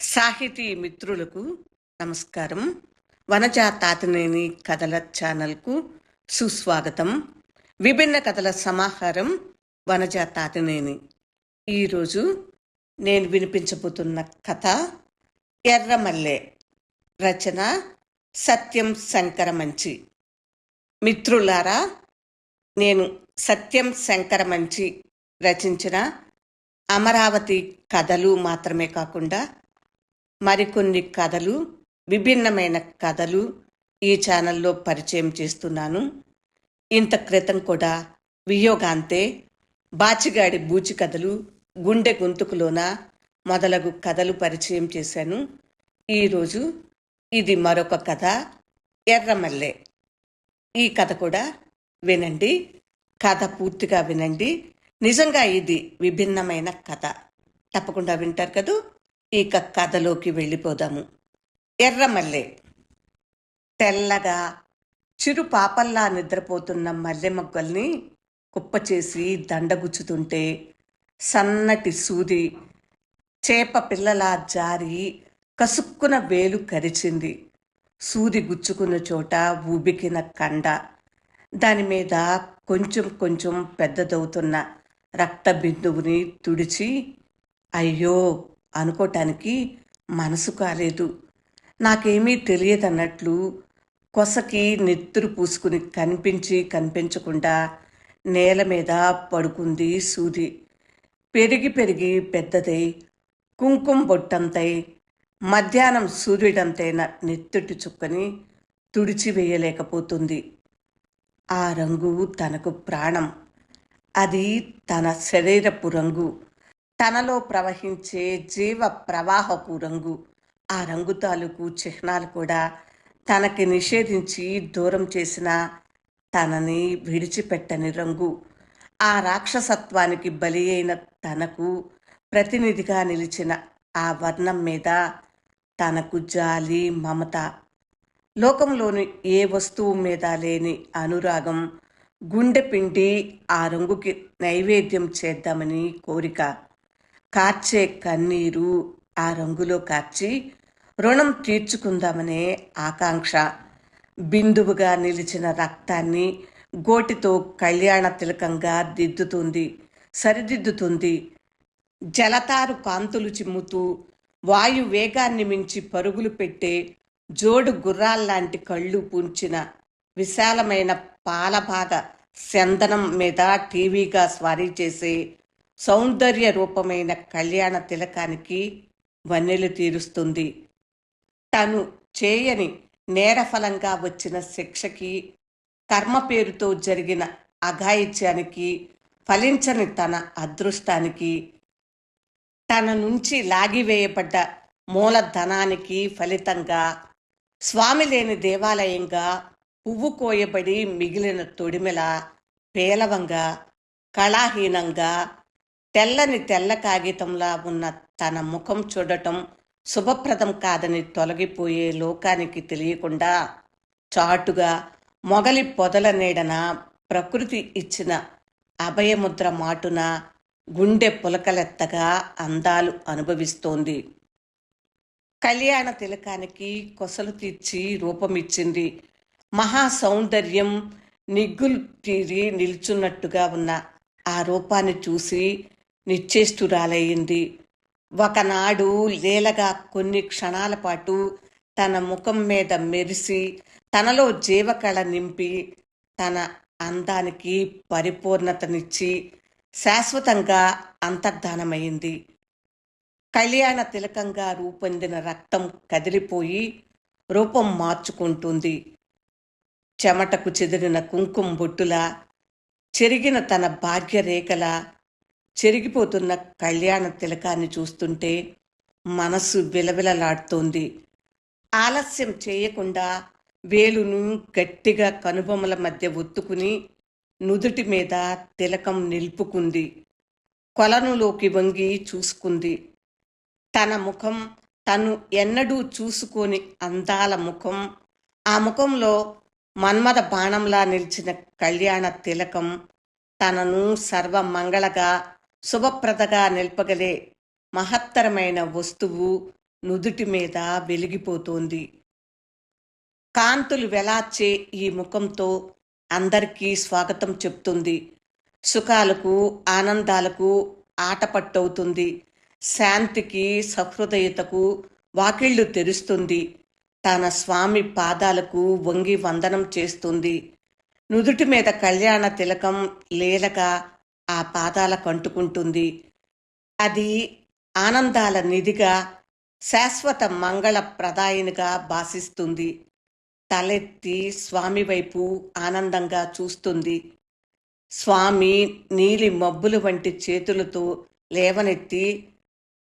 సాహితీ మిత్రులకు నమస్కారం. వనజా తాతనేని కథల ఛానల్కు సుస్వాగతం. విభిన్న కథల సమాహారం వనజా తాతనేని ఈరోజు నేను వినిపించబోతున్న కథ ఎర్రమల్లె రచన సత్యం శంకరమంచి. మిత్రులారా నేను సత్యం శంకరమంచి రచించిన అమరావతి కథలు మాత్రమే కాకుండా మరికొన్ని కథలు విభిన్నమైన కథలు ఈ ఛానల్లో పరిచయం చేస్తున్నాను. ఇంత క్రితం కూడా వియోగాంతే బాచిగాడి బూచి కథలు గుండె గొంతుకులోన మొదలగు కథలు పరిచయం చేశాను. ఈరోజు ఇది మరొక కథ ఎర్రమల్లె. ఈ కథ కూడా వినండి కథ పూర్తిగా వినండి. నిజంగా ఇది విభిన్నమైన కథ. తప్పకుండా వింటారు కదూ? ఇక కథలోకి వెళ్ళిపోదాము. ఎర్రమల్లె. తెల్లగా చిరు పాపల్లా నిద్రపోతున్న మల్లె మొగ్గల్ని కుప్పచేసి దండగుచ్చుతుంటే సన్నటి సూది చేప పిల్లలా జారి కసుక్కున వేలు కరిచింది. సూది గుచ్చుకున్న చోట ఊబికిన కండ. దాని మీద కొంచెం కొంచెం పెద్దదవుతున్న రక్త బిందువుని తుడిచి అయ్యో! అనుకోటానికి మనసు కాలేదు. నాకేమీ తెలియదన్నట్లు కొసకి నెత్తురు పూసుకుని కనిపించి కనిపించకుండా నేల మీద పడుకుంది సూది. పెరిగి పెరిగి పెద్దదై కుంకుమ బొట్టంతై మధ్యాహ్నం సూర్యుడంతైన నెత్తుటి చుక్కని తుడిచివేయలేకపోతుంది ఆ రంగు తనకు ప్రాణం. అది తన శరీరపు రంగు. తనలో ప్రవహించే జీవ ప్రవాహపు రంగు ఆ రంగు తాలూకు చిహ్నాలు కూడా తనకి నిషేధించి దూరం చేసిన తనని విడిచిపెట్టని రంగు. ఆ రాక్షసత్వానికి బలి అయిన తనకు ప్రతినిధిగా నిలిచిన ఆ వర్ణం మీద తనకు జాలి మమత. లోకంలోని ఏ వస్తువు మీద లేని అనురాగం గుండె పిండి ఆ రంగుకి నైవేద్యం చేద్దామని కోరిక. కార్చే కన్నీరు ఆ రంగులో కార్చి రుణం తీర్చుకుందామనే ఆకాంక్ష. బిందువుగా నిలిచిన రక్తాన్ని గోటితో కళ్యాణ తిలకంగా దిద్దుతుంది సరిదిద్దుతుంది. జలతారు కాంతులు చిమ్ముతూ వాయు వేగాన్ని మించి పరుగులు పెట్టే జోడు గుర్రాల్లాంటి కళ్ళు పుంచిన విశాలమైన పాలభాగ చందనం మీద టీవీగా స్వారీ చేసే సౌందర్య రూపమైన కళ్యాణ తిలకానికి వన్నెలు తీరుస్తుంది. తను చేయని నేరఫలంగా వచ్చిన శిక్షకి కర్మ పేరుతో జరిగిన అఘాయిత్యానికి ఫలించని తన అదృష్టానికి తన నుంచి లాగివేయబడ్డ మూలధనానికి ఫలితంగా స్వామి లేని దేవాలయంగా పువ్వు కోయబడి మిగిలిన తొడిమెల పేలవంగా కళాహీనంగా తెల్లని తెల్ల కాగితంలా ఉన్న తన ముఖం చూడటం శుభప్రదం కాదని తొలగిపోయే లోకానికి తెలియకుండా చాటుగా మొగలి పొదల నీడన ప్రకృతి ఇచ్చిన అభయముద్ర మాటున గుండె పులకలెత్తగా అందాలు అనుభవిస్తోంది. కళ్యాణ తిలకానికి కొసలు తీర్చి రూపమిచ్చింది. మహా సౌందర్యం నిగ్గులు తీరి నిల్చున్నట్టుగా ఉన్న ఆ రూపాన్ని చూసి నిశ్చేష్టురాలయ్యింది. ఒకనాడు లీలగా కొన్ని క్షణాల పాటు తన ముఖం మీద మెరిసి తనలో జీవకళ నింపి తన అందానికి పరిపూర్ణతనిచ్చి శాశ్వతంగా అంతర్ధానమైంది కళ్యాణ తిలకంగా రూపొందిన రక్తం కదిలిపోయి రూపం మార్చుకుంటుంది. చెమటకు చెదిరిన కుంకుమ బొట్టులా చెరిగిన తన భాగ్యరేఖల చెరిగిపోతున్న కళ్యాణ తిలకాన్ని చూస్తుంటే మనసు విలవిలలాడుతోంది. ఆలస్యం చేయకుండా వేలును గట్టిగా కనుబొమ్మల మధ్య ఒత్తుకుని నుదుటి మీద తిలకం నిలుపుకుంది. కొలనులోకి వంగి చూసుకుంది. తన ముఖం తను ఎన్నడూ చూసుకొని అందాల ముఖం ఆ ముఖంలో మన్మద బాణంలా నిలిచిన కళ్యాణ తిలకం తనను సర్వమంగళగా శుభప్రదగా నిల్పగలే మహత్తరమైన వస్తువు నుదుటి మీద వెలిగిపోతోంది. కాంతులు వెలార్చే ఈ ముఖంతో అందరికీ స్వాగతం చెప్తుంది. సుఖాలకు ఆనందాలకు ఆటపట్టవుతుంది. శాంతికి సహృదయతకు వాకిళ్ళు తెరుస్తుంది. తన స్వామి పాదాలకు వంగి వందనం చేస్తుంది. నుదుటి మీద కళ్యాణ తిలకం లీలగా ఆ పాదాల కంటుకుంటుంది. అది ఆనందాల నిధిగా శాశ్వత మంగళ ప్రదాయినిగా భాసిస్తుంది. తలెత్తి స్వామి వైపు ఆనందంగా చూస్తుంది. స్వామి నీలి మబ్బులు వంటి చేతులతో లేవనెత్తి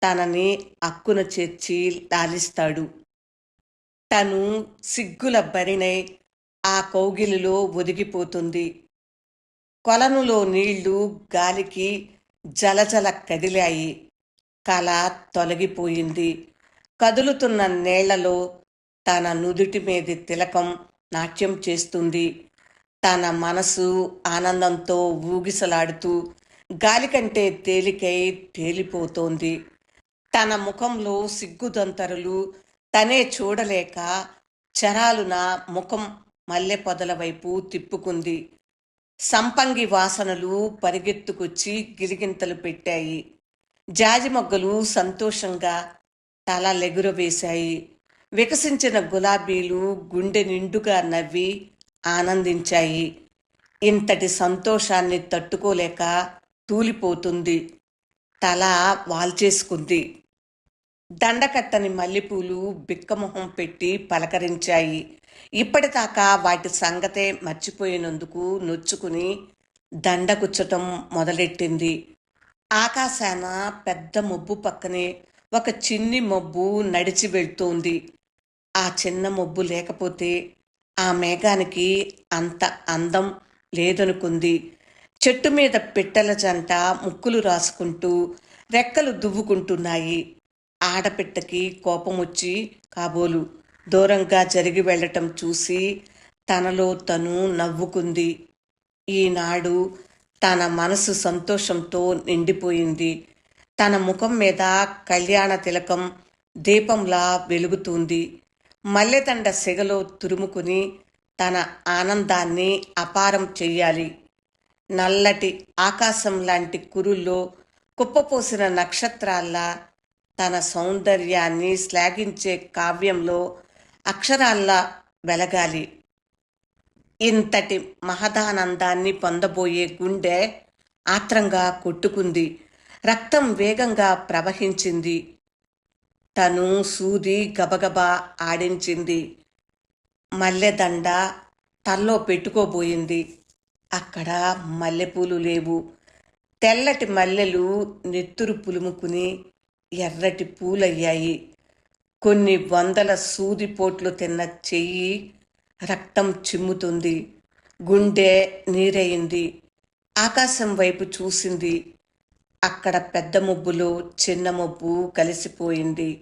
తనని అక్కున చేర్చి లాలిస్తాడు. తను సిగ్గుల బరినై ఆ కౌగిలిలో ఒదిగిపోతుంది. కొలనులో నీళ్ళు గాలికి జలజల కదిలాయి. కల తొలగిపోయింది. కదులుతున్న నేళ్ళలో తన నుదుటి మీది తిలకం నాట్యం చేస్తుంది. తన మనసు ఆనందంతో ఊగిసలాడుతూ గాలి కంటే తేలికై తేలిపోతోంది. తన ముఖంలో సిగ్గుదంతరులు తనే చూడలేక చరాలున ముఖం మల్లె పొదల వైపు తిప్పుకుంది. సంపంగి వాసనలు పరిగెత్తుకొచ్చి గిరిగింతలు పెట్టాయి. జాజి మొగ్గలు సంతోషంగా తల లెగురవేశాయి. వికసించిన గులాబీలు గుండె నిండుగా నవ్వి ఆనందించాయి. ఇంతటి సంతోషాన్ని తట్టుకోలేక తూలిపోతుంది. తల వాల్చేసుకుంది. దండకట్టని మల్లెపూలు బిక్కమొహం పెట్టి పలకరించాయి. ఇప్పటిదాకా వాటి సంగతే మర్చిపోయినందుకు నొచ్చుకుని దండకుచ్చటం మొదలెట్టింది. ఆకాశాన పెద్ద మబ్బు పక్కనే ఒక చిన్ని మబ్బు నడిచి వెళ్తోంది. ఆ చిన్న మబ్బు లేకపోతే ఆ మేఘానికి అంత అందం లేదనుకుంది. చెట్టు మీద పిట్టల జంట ముక్కులు రాసుకుంటూ రెక్కలు దువ్వుకుంటున్నాయి. ఆడపిట్టకి కోపం వచ్చి కాబోలు దూరంగా జరిగి వెళ్ళటం చూసి తనలో తను నవ్వుకుంది. ఈనాడు తన మనసు సంతోషంతో నిండిపోయింది. తన ముఖం మీద కళ్యాణ తిలకం దీపంలా వెలుగుతుంది. మల్లెదండ సెగలో తురుముకుని తన ఆనందాన్ని అపారం చెయ్యాలి. నల్లటి ఆకాశం లాంటి కురుల్లో కుప్పపోసిన నక్షత్రాల్లా తన సౌందర్యాన్ని శ్లాఘించే కావ్యంలో అక్షరాల్లా వెలగాలి. ఇంతటి మహదానందాన్ని పొందబోయే గుండె ఆత్రంగా కొట్టుకుంది. రక్తం వేగంగా ప్రవహించింది. తను సూది గబగబా ఆడించింది. మల్లెదండ తల్లో పెట్టుకోబోయింది. అక్కడ మల్లెపూలు లేవు. తెల్లటి మల్లెలు నెత్తురు పులుముకుని ఎర్రటి పూలయ్యాయి. కొన్ని వందల సూదిపోట్లు తిన్న చెయ్యి రక్తం చిమ్ముతుంది. గుండె నీరయింది ఆకాశం వైపు చూసింది. అక్కడ పెద్ద మబ్బులో చిన్న మబ్బు కలిసిపోయింది.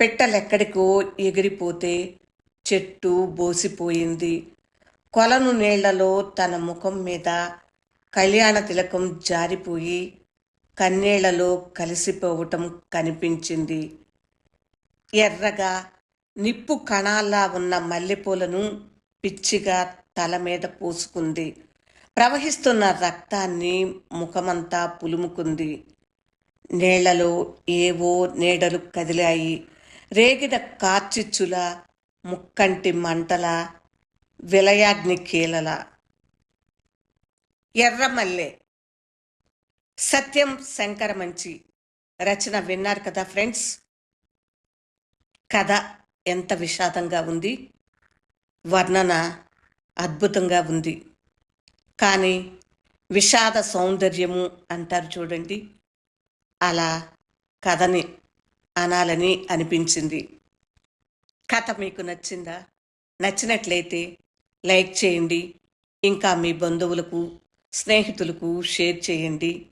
పెట్టలెక్కడికో ఎగిరిపోతే చెట్టు బోసిపోయింది. కొలను నీళ్ళలో తన ముఖం మీద కళ్యాణ తిలకం జారిపోయి కన్నీళ్ళలో కలిసిపోవటం కనిపించింది. ఎర్రగా నిప్పు కణాల్లా ఉన్న మల్లెపూలను పిచ్చిగా తల మీద పోసుకుంది. ప్రవహిస్తున్న రక్తాన్ని ముఖమంతా పులుముకుంది. నీళ్ళలో ఏవో నీడలు కదిలాయి. రేగిన కార్చిచ్చుల ముక్కంటి మంటల విలయాగ్ని కీలల ఎర్రమల్లె సత్యం శంకర మంచి రచన విన్నారు కదా ఫ్రెండ్స్. కథ ఎంత విషాదంగా ఉంది వర్ణన అద్భుతంగా ఉంది. కానీ విషాద సౌందర్యము అంటారు చూడండి అలా కథని అనాలని అనిపించింది. కథ మీకు నచ్చిందా? నచ్చినట్లయితే లైక్ చేయండి ఇంకా మీ బంధువులకు స్నేహితులకు షేర్ చేయండి.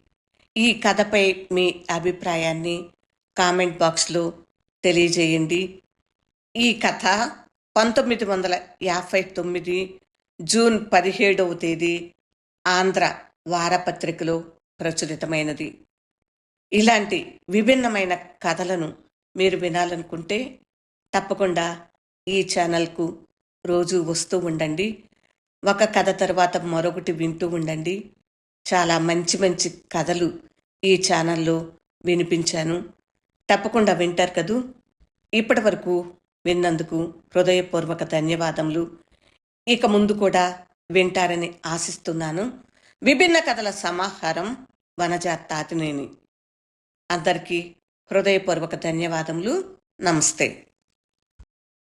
ఈ కథపై మీ అభిప్రాయాన్ని కామెంట్ బాక్స్లో తెలియజేయండి. ఈ కథ పంతొమ్మిది వందల యాభై తొమ్మిది జూన్ పదిహేడవ తేదీ ఆంధ్ర వారపత్రికలో ప్రచురితమైనది. ఇలాంటి విభిన్నమైన కథలను మీరు వినాలనుకుంటే తప్పకుండా ఈ ఛానల్కు రోజు వస్తూ ఉండండి. ఒక కథ తర్వాత మరొకటి వింటూ ఉండండి. చాలా మంచి మంచి కథలు ఈ ఛానల్లో వినిపించాను. తప్పకుండా వింటారు కదూ. ఇప్పటి వరకు విన్నందుకు హృదయపూర్వక ధన్యవాదములు. ఇక ముందు కూడా వింటారని ఆశిస్తున్నాను. విభిన్న కథల సమాహారం వనజ తాతినేని అందరికీ హృదయపూర్వక ధన్యవాదములు. నమస్తే.